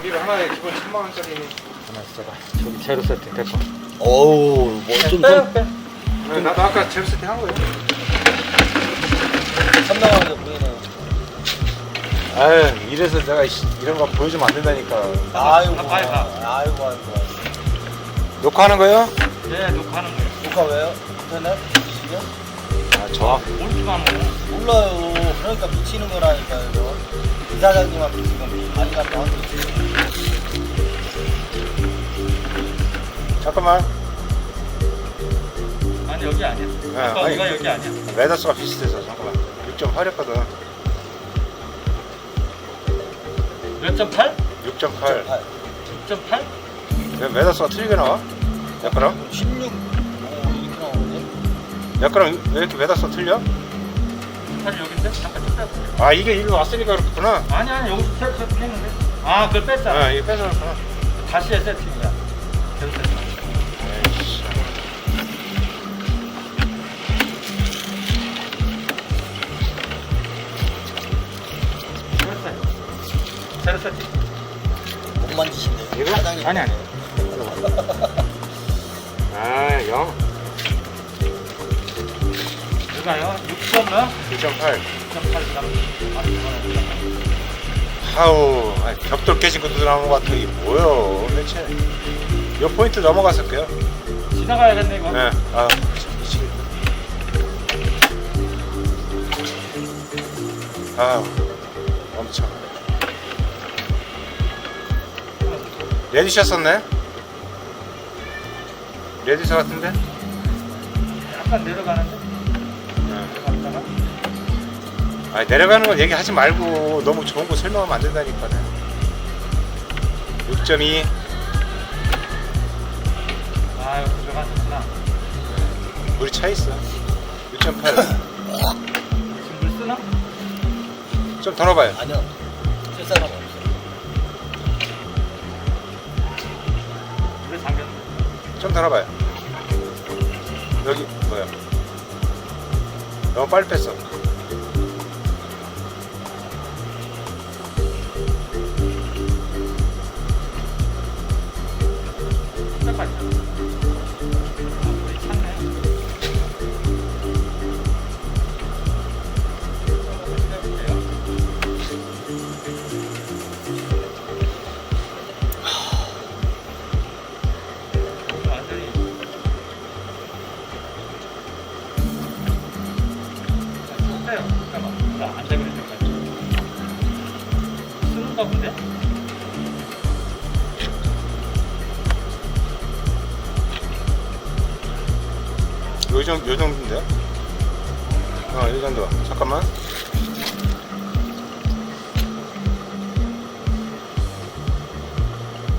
우리가 하나에 기본 천만 원짜리. 하나 써봐. 저기 제로 세팅 됐고. 어우 뭐좀 빼요 빼. 네, 나도 아까 제로 세팅 한 거예요. 선명하게 보이네요. 아유 이래서 내가 이씨, 이런 거 보여주면 안 된다니까. 아이고 가까이 가. 아이고 아이고 녹화하는 거요? 네, 녹화하는 거예요. 녹화 왜요? 인터넷? 미치냐? 아 저. 몰지만 뭐. 몰라요. 그러니까 미치는 거라니까요. 이사장님한테 지금 하고 있어요. 잠깐만. 아니, 여기 아니야. 네, 아까 아니. 우리가 여기 아니야. 레더스가 비슷해서 잠깐만. 6.8였거든. 몇 점 팔? 6.8. 아, 6.8? 왜 레더스가 틀리게 나와? 몇 그램? 16. 오 이렇게 나오는데? 몇 그램 왜 이렇게 레더스가 틀려? 사실 여긴데? 잠깐. 아 이게 일로 왔으니까 그렇구나. 아니, 아니, 여기서 세팅 했는데. 아, 그걸 뺐잖아. 아 이게 뺏어놨구나. 다시 해, 세팅이야. 계속 세팅. 에이씨. 제로 세팅. 제로 세팅. 못 만지신대요. 이거? 사장님. 아니 아니. 아 0. 여기가요? 6.몇? 2.8. 6.8 gram. 아, 이거는 하우 아니, 벽돌 깨진 것도 나오는 것 같아 이게 뭐요 대체 요 포인트 넘어갔을게요 지나가야겠네, 이거. 네. 아 아 엄청 레디셨었네 레디셔 같은데 약간 내려가는데? 아 내려가는 건 얘기하지 말고 너무 좋은 거 설명하면 안 된다니까 6.2 아, 여기 들어갔구나. 물이 차 있어 6.8 지금 물 쓰나? 좀 더 넣어봐요 아니요. 쓸 사람 없어요. 물에 잠겼는데. 좀 덜어봐요. 여기 뭐야? 너무 빨리 뺐어. 정도, 요 정도인데? 어, 이 정도. 잠깐만.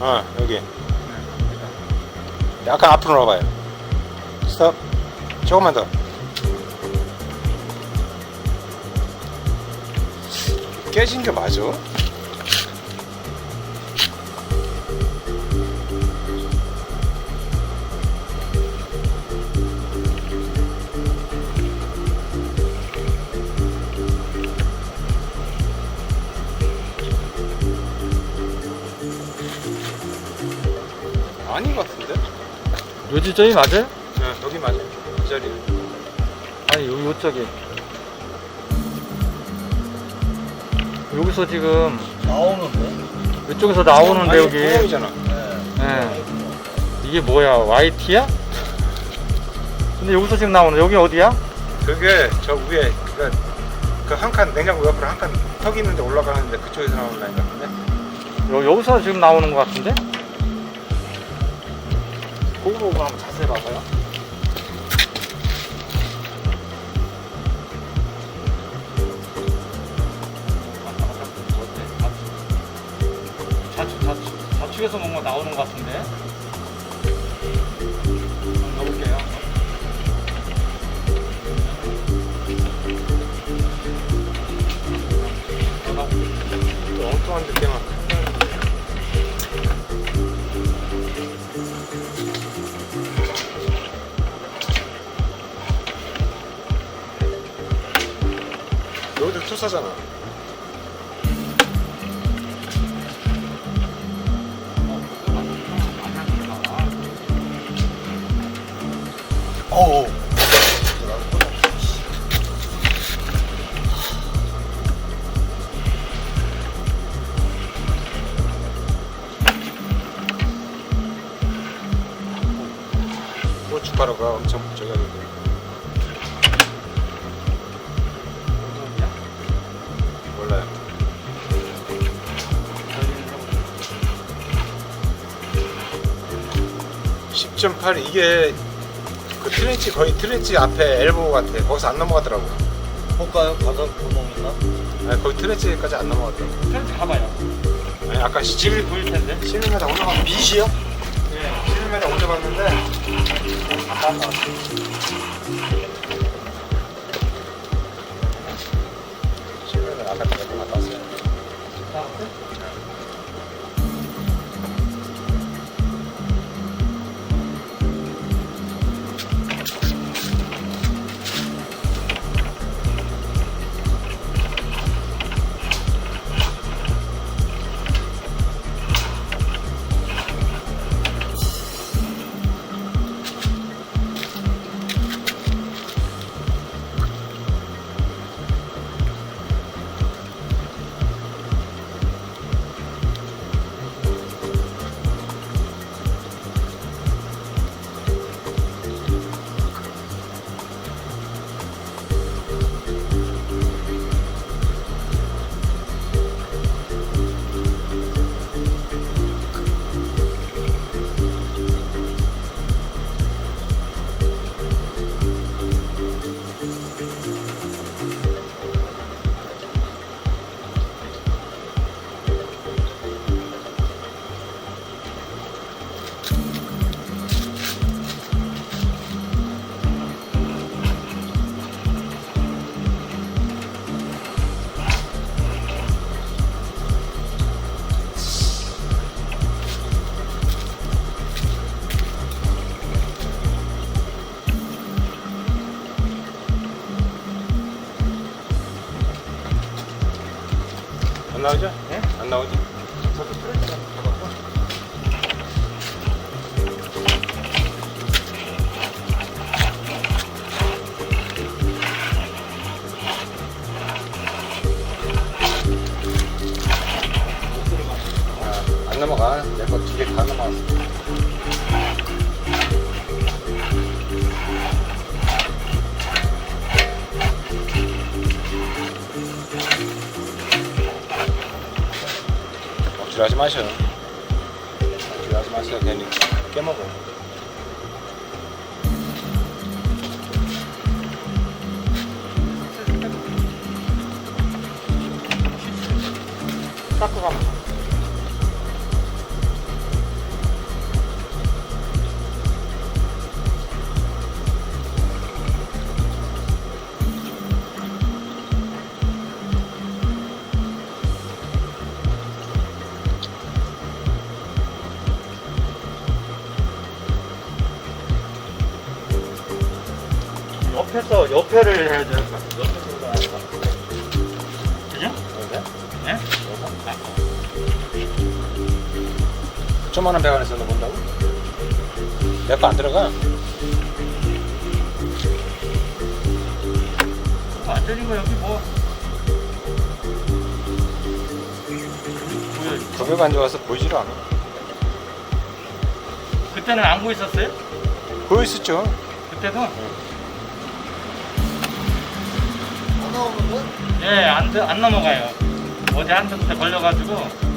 어, 여기. 약간 앞으로 넣어봐요. 스톱. 조금만 더. 깨진 게 맞아? 아닌 것 같은데? 요 지점이 맞아요? 네, 여기 맞아요. 이 자리. 아니 요, 요쪽이 여기서 지금 나오는데? 이쪽에서 나오는데 아니, 여기 구멍이잖아. 네. 예. 이게 뭐야 YT야? 근데 여기서 지금 나오는 여기 어디야? 그게 저 위에 그, 그한 칸 냉장고 옆으로 한 칸 턱 있는데 올라가는데 그쪽에서 나오는 라인 같은데? 여, 여기서 지금 나오는 것 같은데? 보고 한번 자세히 봐봐요. 좌측 좌측 좌측에서 뭔가 나오는 것 같은데? 고춧가루가 엄청 저기 하던데. 몰라요. 저기는 10.8 이게 그 트렌치 거의 트렌치 앞에 엘보 같아. 거기서 안 넘어가더라고. 볼까요? 가서 구멍 있나? 아니 거기 트렌치까지 안 넘어가더라고. 편지 가봐요. 아니 아까 11 11 보일 텐데. 11m 올라가. 빛이요? 예, 11m 올라갔는데 안나 안 나오죠? 네? 안 나오죠? 저도 한번 가봤고. 아, 안 넘어가. 내거두개다 넘어갔어. 억지로 하지 마셔. 억지 옆에서 옆에를 해야 될 것 같아. 옆에서 올라가는 것 같아. 그죠? 네? 네? 조만한 배관에서 넣어본다고? 내거안 들어가. 그거 안거 여기 뭐 보여 구배가 안 좋아서 보이질 않아. 그때는 안 보였었어요? 보였었죠. 그때도 나오는데? 예안 안 넘어가요 어제 한 군데 걸려가지고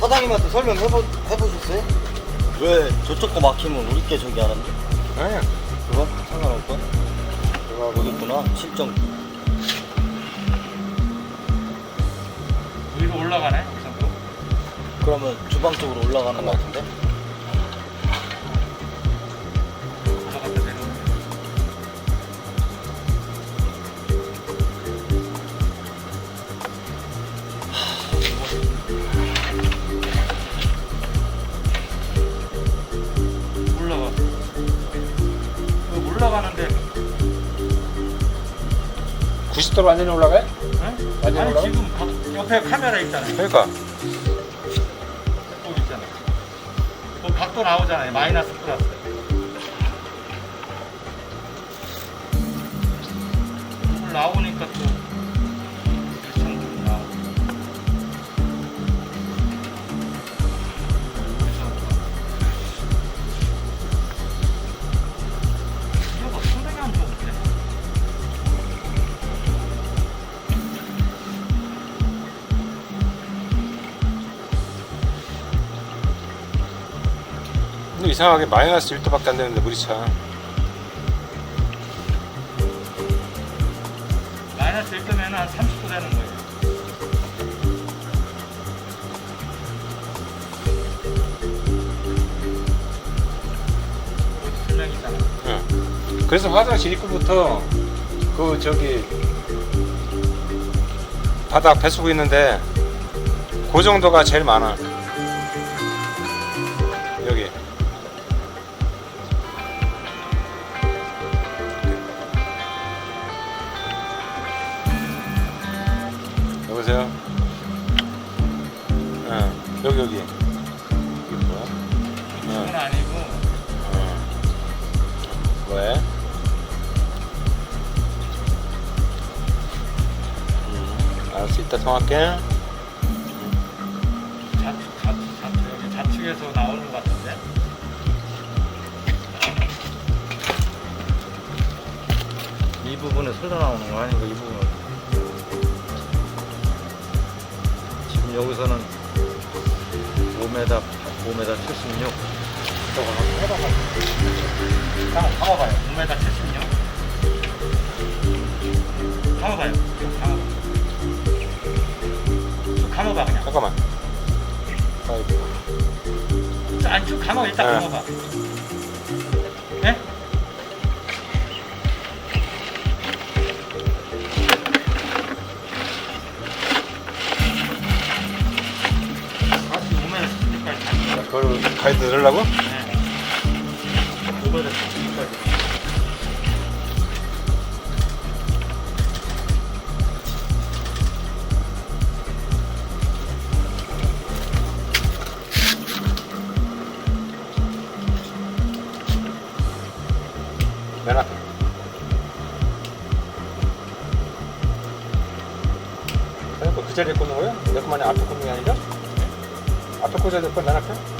사장님한테 설명해 보, 해보셨어요? 왜 저쪽 거 막히면 우리 게 저기 하는데? 아니야. 그거? 상관없고? 그거 거기 있구나. 실정. 위로 올라가네 이 정도 그러면 주방 쪽으로 올라가는 거 같은데? 90도로 완전히 올라가요? 네? 완전히 아니 올라가? 지금 바- 옆에 카메라 있잖아요 그러니까 거기 있잖아 그 각도 나오잖아요. 마이너스 플러스. 이걸 나오니까 또 이상하게 마이너스 1도밖에 안 되는데 물이 차. 마이너스 1도면 한 30도 되는 거예요. 응. 그래서 화장실 입구부터 그 저기 바닥 배수구 있는데 그 정도가 제일 많아. 알았어 이따 통화할게 좌측, 좌측, 좌측 여기 좌측에서 나오는 것 같은데. 이 부분에 흘러 나오는 거 아니고 이 부분. 지금 여기서는 5m, 5m 76. 저거 해봐봐. 한번 감아봐요. 5m 76. 감아봐요. 쭉 감아봐. 쭉 감아봐 그냥. 잠깐만 아이고. 자, 쭉 감아 일단 네. 감아봐. 네? 가이드 넣으려고? 네. 오버를 여 앞에 그러니까 그 자리에 꽂는 거야? 내 것만이 게 아니라? 앞에 꽂아야 될건맨 앞에?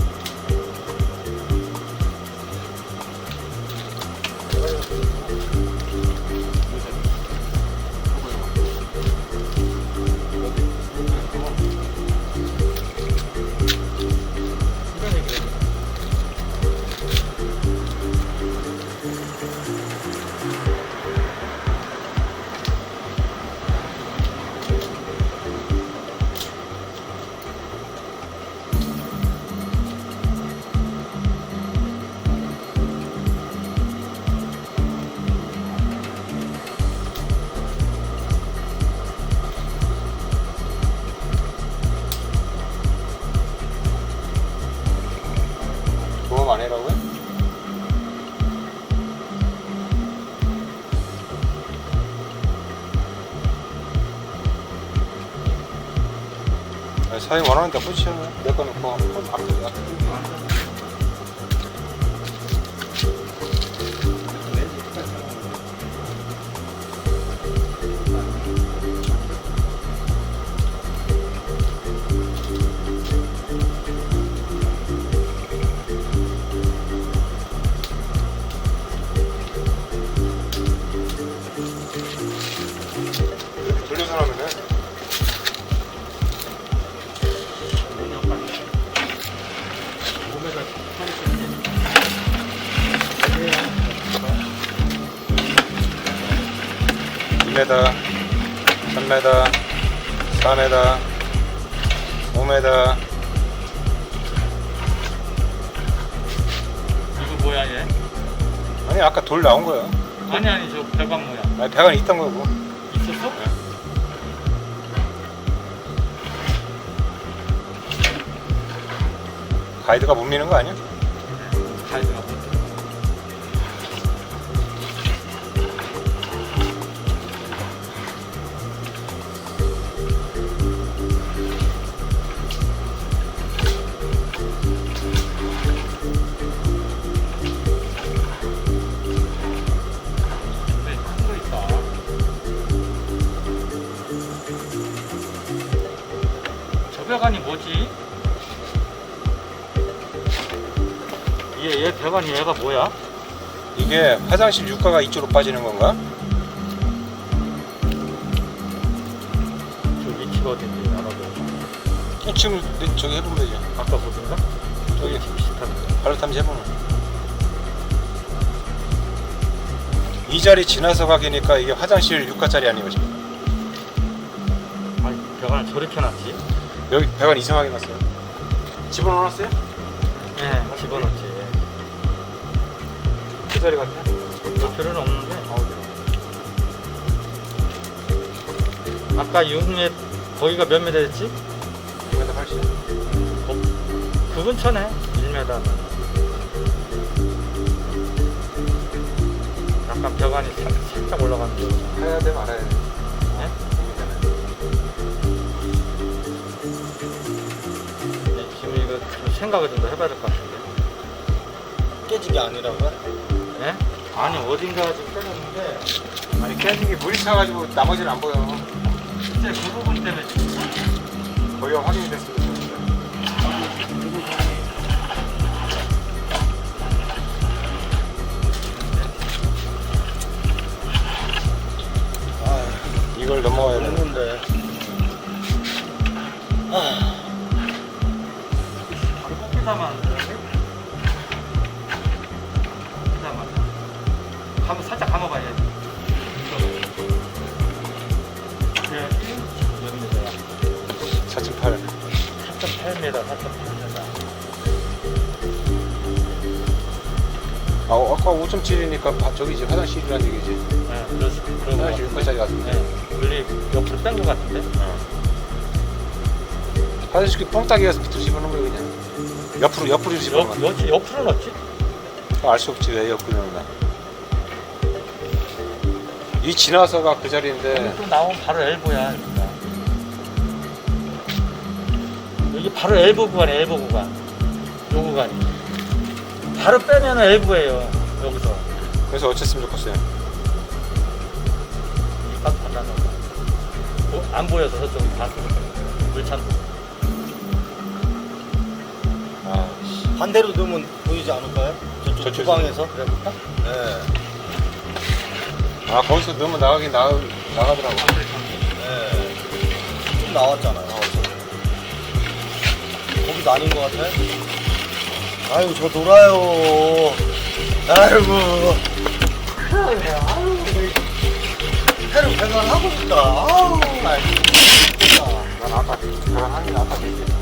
사장님 원하는 데 꽂혀 내거 놓고 앞에 2m, 3m, 4m, 5m, 이거 뭐야 얘? 아니 아까 돌 나온 거야. 아니 아니 저 배관 모양 아니 배관 있던 거고. 가이드가 못 미는 거 아니야? 배관이 얘가 뭐야? 이게 화장실 유가가 이쪽으로 빠지는 건가? 저 위치가 어딘지 알아봐. 어, 지금 내- 저기 해보면 되지. 아까 보던가? 저기 비슷한데. 발로 탐지 해보면. 이 자리 지나서 가기니까 이게 화장실 유가짜리 아니고 지금. 아니, 배관을 저렇게 놨지? 여기 배관 이상하게 놨어요. 집어넣어놨어요? 네, 집어넣지. 그 자리 같아. 볼 필요는 없는데. 아까 6m, 거기가 몇 미터 됐지? 2m 80. 그 근처네. 1m는. 약간 벽안이 살- 살짝 올라가는 거. 해야 돼 말아야 돼. 네? 네, 지금 이거 좀 생각을 좀 더 해봐야 될 것 같은데. 깨지게 아니라고요? 네? 아니, 어딘가 좀 깨졌는데, 아니 깨진 게 물이 차가지고 나머지는 안 보여. 진짜 그 부분 때문에 거기가 확인이 됐습니다. 저기지 화장실이라는 얘기지. 네, 그렇습니다. 그런 거 화장실 같아요. 여기까지 갔는데. 네, 분리 옆으로 뺀 것 같은데? 화장실 뻥따기에서 밑으로 집어넣은 거야 그냥. 옆으로 옆으로 집어넣은 옆, 옆, 옆으로 넣었지? 거야. 알수 없지 왜 옆으로 넣나. 이 지나서가 그 자리인데 또 나오면 바로 엘보야, 여기가. 여기 바로 엘보 구간이야, 엘보 구간. 요 구간이. 바로 빼면은 엘보예요, 여기서. 그래서 어쨌으면 좋겠어요. 딱 받아서. 어, 안 보여서 저쪽이 봤으면 물찬. 아, 씨. 반대로 넣으면 보이지 않을까요? 저쪽 저쪽에서? 주방에서? 그래볼까? 네. 아 거기서 넣으면 나가긴 나 나가더라고. 네. 좀 나왔잖아요. 거기도 아닌 것 같아? 아유, 저 놀아요. 아이고. 해를 배관하고 있다. 아우, 나 진짜. 난 아까 한이 아까 얘기했어.